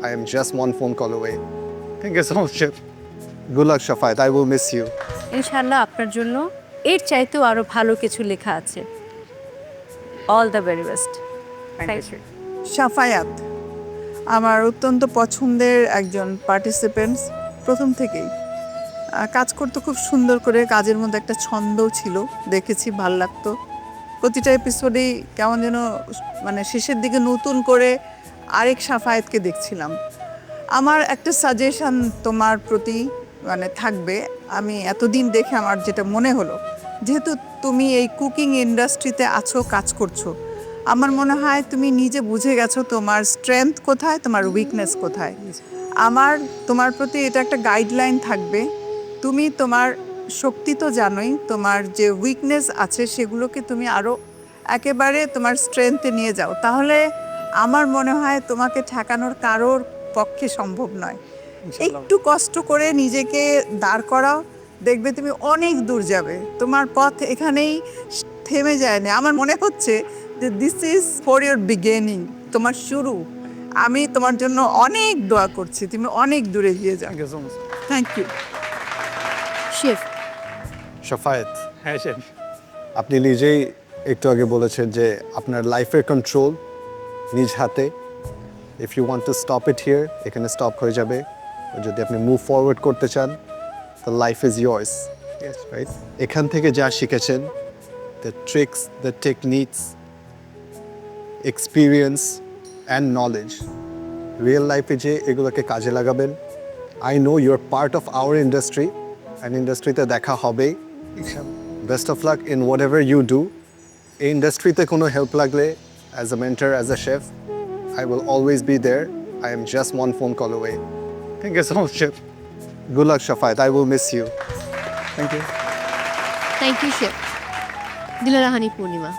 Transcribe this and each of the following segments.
I am just one phone call away. Thank you so much chef Good luck, Shafayat. I will miss you. ইনশাল্লাহ আপনার জন্য এর চাইতেও আরও ভালো কিছু লেখা আছে। All the very best thank you Shafayat আমার অত্যন্ত পছন্দের একজন পার্টিসিপেন্টস প্রথম থেকেই। কাজ করতে খুব সুন্দর করে কাজের মধ্যে একটা ছন্দও ছিল দেখেছি ভালো লাগতো। প্রতিটা এপিসোডেই কেমন যেন মানে শেষের দিকে নতুন করে আরেক সাফায়েতকে দেখছিলাম। আমার একটা সাজেশন তোমার প্রতি মানে থাকবে। আমি এতদিন দেখে আমার যেটা মনে হলো, যেহেতু তুমি এই কুকিং ইন্ডাস্ট্রিতে আছো, কাজ করছ, আমার মনে হয় তুমি নিজে বুঝে গেছো তোমার স্ট্রেংথ কোথায়, তোমার উইকনেস কোথায়। আমার, তোমার প্রতি এটা একটা গাইডলাইন থাকবে। তুমি তোমার শক্তি তো জানোই, তোমার যে উইকনেস আছে সেগুলোকে তুমি আরও একেবারে তোমার স্ট্রেংথে নিয়ে যাও। তাহলে আমার মনে হয় তোমাকে ঠেকানোর কারোর পক্ষে সম্ভব নয়। একটু কষ্ট করে নিজেকে দাঁড় করাও দেখবে তুমি অনেক দূর যাবে। তোমার পথ এখানেই থেমে যায় না আমার মনে হচ্ছে যে this is for your beginning তোমার শুরু। আমি তোমার জন্য অনেক দোয়া করছি। তুমি অনেক দূরে গিয়ে যাও। থ্যাংক ইউ শেফ Shafayat, হ্যাঁ শেফ আপনি নিজেই একটু আগে বলেছেন যে আপনার লাইফের কন্ট্রোল নিজ হাতে। If you want to stop it here এখানে স্টপ হয়ে যাবে। যদি আপনি মুভ ফরওয়ার্ড করতে চান the life is yours right এখান থেকে যা শিখেছেন the tricks the techniques experience and knowledge real লাইফে যে এগুলোকে কাজে লাগাবেন I know your part of our industry and ইন্ডাস্ট্রিতে দেখা হবেই। Best of luck in whatever you do এই ইন্ডাস্ট্রিতে কোনো হেল্প লাগলে as a mentor as a chef I will always be there I am just one phone call away. Thank you so much chef Good luck, Shafayat. I will miss you. Thank you thank you chef দিলারাহানি Purnima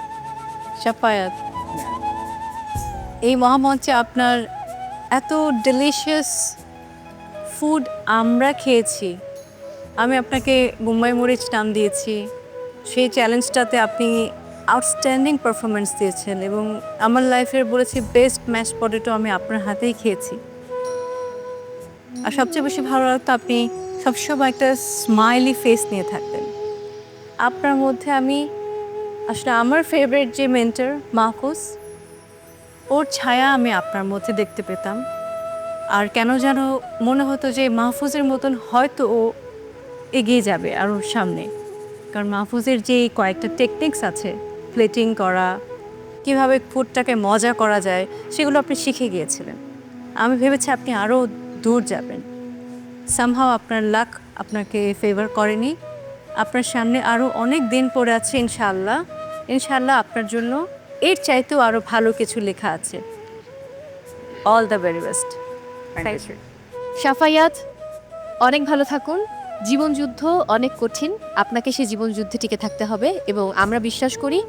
Safayat এই মহামঞ্চে আপনার এত delicious food আমরা খেয়েছি। আমি আপনাকে মুম্বাই মরিচ নাম দিয়েছি। সেই চ্যালেঞ্জটাতে আপনি আউটস্ট্যান্ডিং পারফরমেন্স দিয়েছেন এবং আমার লাইফের বলেছি বেস্ট ম্যাশ পটেটো আমি আপনার হাতেই খেয়েছি। আর সবচেয়ে বেশি ভালো লাগতো আপনি সবসময় একটা স্মাইলি ফেস নিয়ে থাকতেন আপনার মধ্যে আমি আসলে আমার ফেভারিট যে মেন্টার মাহফুজ, ওর ছায়া আমি আপনার মধ্যে দেখতে পেতাম। আর কেন যেন মনে হতো যে মাহফুজের মতন হয়তো ও এগিয়ে যাবে আরও সামনে। কারণ মাহফুজের যে কয়েকটা টেকনিক্স আছে প্লেটিং করা কীভাবে ফুডটাকে মজা করা যায় সেগুলো আপনি শিখে গিয়েছিলেন। আমি ভেবেছি আপনি আরও দূর যাবেন। সামহাও আপনার লাক আপনাকে ফেভার করেনি। আপনার সামনে আরও অনেক দিন পড়ে আছে ইনশাআল্লাহ। ইনশাআল্লাহ আপনার জন্য এর চাইতেও আরও ভালো কিছু লেখা আছে। All the very best Safayat অনেক ভালো থাকুন। জীবনযুদ্ধ অনেক কঠিন। আপনাকে সেই জীবনযুদ্ধে টিকে থাকতে হবে এবং আমরা বিশ্বাস করি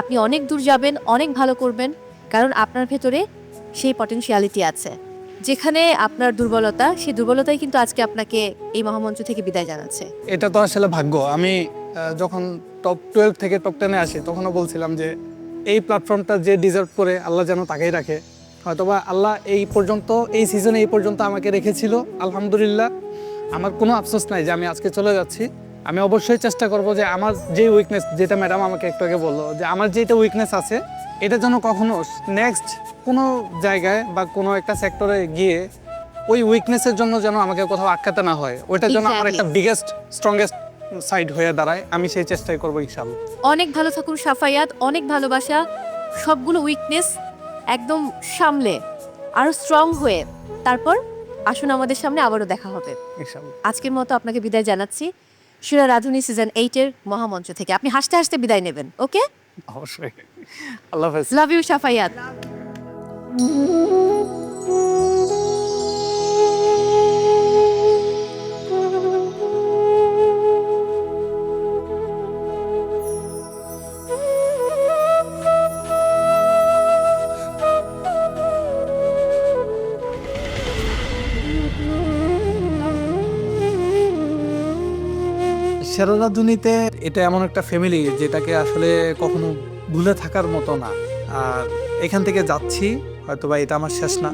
আপনি অনেক দূর যাবেন, অনেক ভালো করবেন, কারণ আপনার ভেতরে সেই পটেনশিয়ালিটি আছে। যেখানে আপনার দুর্বলতা, সেই দুর্বলতাই কিন্তু আজকে আপনাকে এই মহামঞ্চ থেকে বিদায় জানাচ্ছে। এটা তো আসলে ভাগ্য। আমি যখন টপ টুয়েলভ থেকে টপ টেনে আসি, তখনও বলছিলাম যে, এই প্ল্যাটফর্মটা যে ডিজার্ভ করে আল্লাহ যেন তাকেই রাখে, হয়তোবা আল্লাহ এই পর্যন্ত, এই সিজনে এই পর্যন্ত আমাকে রেখেছিল, আলহামদুলিল্লাহ। আমার কোনো আফসোস নাই যে আমি আজকে চলে যাচ্ছি। আমি অবশ্যই চেষ্টা করব যে আমার যে উইকনেস যেটা ম্যাডাম আমাকে একটু আগে বলল যে আমার যেটা উইকনেস আছে এটা যেন কখনো নেক্সট কোনো জায়গায় বা কোনো একটা সেক্টরে গিয়ে ওই উইকনেসের জন্য যেন আমাকে কোথাও আটকাতে না হয় ওইটার জন্য আমার একটা বিগেস্ট স্ট্রংগেস্ট সাইড হয়ে দাঁড়ায় আমি সেই চেষ্টাই করব ইনশাল্লাহ অনেক ভালো থাকুন সাফায়াত অনেক ভালোবাসা সবগুলো উইকনেস একদম সামলে আরও স্ট্রং হয়ে তারপর আসুন আমাদের সামনে আবারও দেখা হবে। আজকের মতো আপনাকে বিদায় জানাচ্ছি। সুরা রাধুনী সিজন এইটের মহামঞ্চ থেকে। আপনি হাসতে হাসতে বিদায় নেবেন ওকে? অবশ্যই। আল্লাহ হাফেজ। লাভ ইউ সেরারাধুনিতে এটা এমন একটা ফ্যামিলি যেটাকে আসলে কখনো ভুলে থাকার মতো না। আর এখান থেকে যাচ্ছি হয়তো বা এটা আমার শেষ না।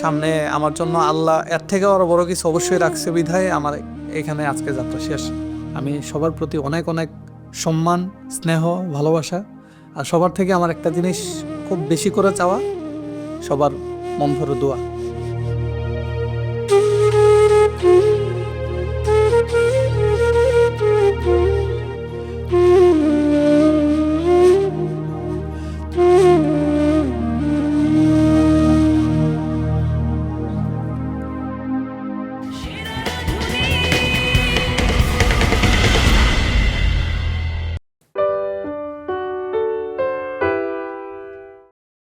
সামনে আমার জন্য আল্লাহ, এর থেকে আরও বড় কিছু অবশ্যই রাখছে বিধায় আমার এখানে আজকে যাত্রা শেষ। আমি সবার প্রতি অনেক অনেক সম্মান, স্নেহ, ভালোবাসা, আর সবার থেকে আমার একটা জিনিস খুব বেশি করে চাওয়া, সবার মন ভরে দোয়া।